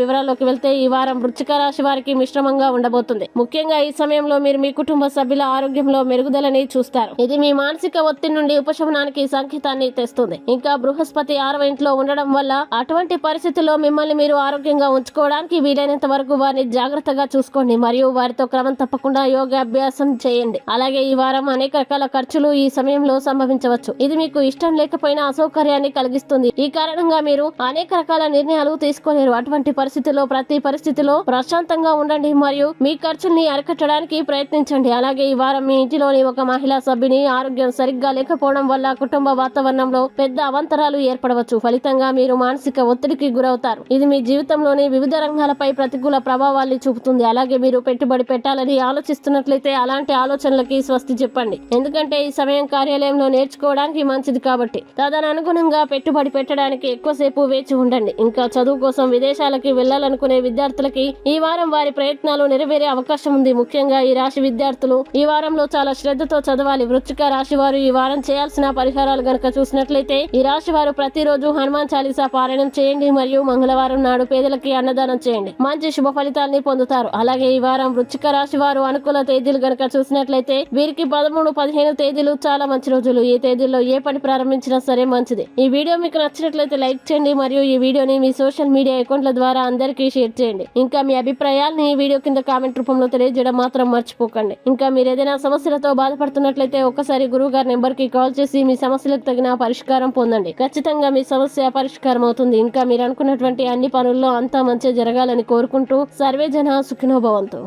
వివరాల్లోకి వెళ్తే ఈ వారం వృచ్చిక రాశి వారికి మిశ్రమంగా ఉండబోతుంది. ముఖ్యంగా ఈ సమయంలో మీరు మీ కుటుంబ సభ్యుల ఆరోగ్యంలో మెరుగుదలని చూస్తారు. ఇది మీ మానసిక ఒత్తిడి నుండి ఉపశమనానికి సంకేతాన్ని తెస్తుంది. ఇంకా బృహస్పతి ఆరవ ఇంట్లో ఉండడం వల్ల అటువంటి పరిస్థితుల్లో మిమ్మల్ని మీరు ఆరోగ్యంగా ఉంచుకోవడానికి వీలైనంత వరకు వారిని జాగ్రత్తగా చూసుకోండి మరియు వారితో క్రమం తప్పకుండా యోగాభ్యాసం చేయండి. అలాగే ఈ వారం అనేక రకాల ఖర్చులు ఈ సమయంలో సంభవించవచ్చు. ఇది మీకు ఇష్టం లేకపోయినా అసౌకర్యాన్ని కలిగిస్తుంది. ఈ కారణంగా మీరు అనేక రకాల నిర్ణయాలు తీసుకోలేరు. అటువంటి పరిస్థితుల్లో ప్రతి పరిస్థితిలో ప్రశాంతంగా ఉండండి మరియు మీ ఖర్చుల్ని అరికట్టడానికి ప్రయత్నించండి. అలాగే ఈ వారం మీ ఇంటిలోని ఒక మహిళా సభ్యుని ఆరోగ్యం సరిగ్గా లేకపోవడం వల్ల కుటుంబ వాతావరణంలో పెద్ద అవంతరాలు ఏర్పడవచ్చు. ఫలితంగా మీరు మానసిక ఒత్తిడికి గురవుతారు. ఇది మీ జీవితంలోని వివిధ రంగాలపై ప్రతికూల ప్రభావాల్ని చూపుతుంది. అలాగే మీరు పెట్టుబడి పెట్టాలని ఆలోచిస్తున్నట్లయితే అలాంటి ఆలోచనలకి స్వస్తి చెప్పండి. ఎందుకంటే ఈ సమయం కార్యాలయంలో నేర్చుకోవడానికి మంచిది కాబట్టి. తదనుగుణంగా పెట్టుబడి పెట్టడానికి ఎక్కువసేపు వేచి ఉండండి. ఇంకా చదువు కోసం విదేశాలకి వెళ్ళాలనుకునే విద్యార్థులకి ఈ వారం వారి ప్రయత్నాలు నెరవేరే అవకాశం ఉంది. ముఖ్యంగా ఈ రాశి విద్యార్థులు ఈ వారంలో చాలా శ్రద్ధతో చదవాలి. వృచ్చిక రాశి వారు ఈ వారం చేయాల్సిన పరిహారాలు గనక చూసినట్లయితే ఈ రాశి వారు ప్రతిరోజు హనుమాన్ చాలీసా పారాయణం చేయండి మరియు మంగళవారం నాడు పేదలకి అన్నదానం చేయండి. మంచి శుభ ఫలితాల్ని పొందుతారు. అలాగే ఈ వారం వృచ్చిక రాశి వారు అనుకూల తేదీలు గనక చూసినట్లయితే వీరికి పదమూడు పదిహేను తేదీలు చాలా మంచి రోజులు. ఈ తేదీల్లో ఏ పని ప్రారంభించినా సరే మంచిది. ఈ వీడియో మీకు నచ్చినట్లయితే లైక్ చేయండి మరియు ఈ వీడియోని మీ సోషల్ మీడియా అకౌంట్ల ద్వారా అందరికీ షేర్ చేయండి. ఇంకా మీ అభిప్రాయాల్ని వీడియో కింద కామెంట్ రూపంలో తెలియజేయడం మాత్రం మర్చిపోకండి. ఇంకా మీరు ఏదైనా సమస్యలతో బాధపడుతున్నట్లయితే ఒకసారి గురువు గారి నెంబర్కి కాల్ చేసి మీ సమస్యలకు తగిన పరిష్కారం పొందండి. ఖచ్చితంగా మీ సమస్య పరిష్కారం అవుతుంది. ఇంకా మీరు అనుకున్నటువంటి అన్ని పనుల్లో అంతా మంచి జరగాలని కోరుకుంటూ సర్వే జన సుఖినోభవంతో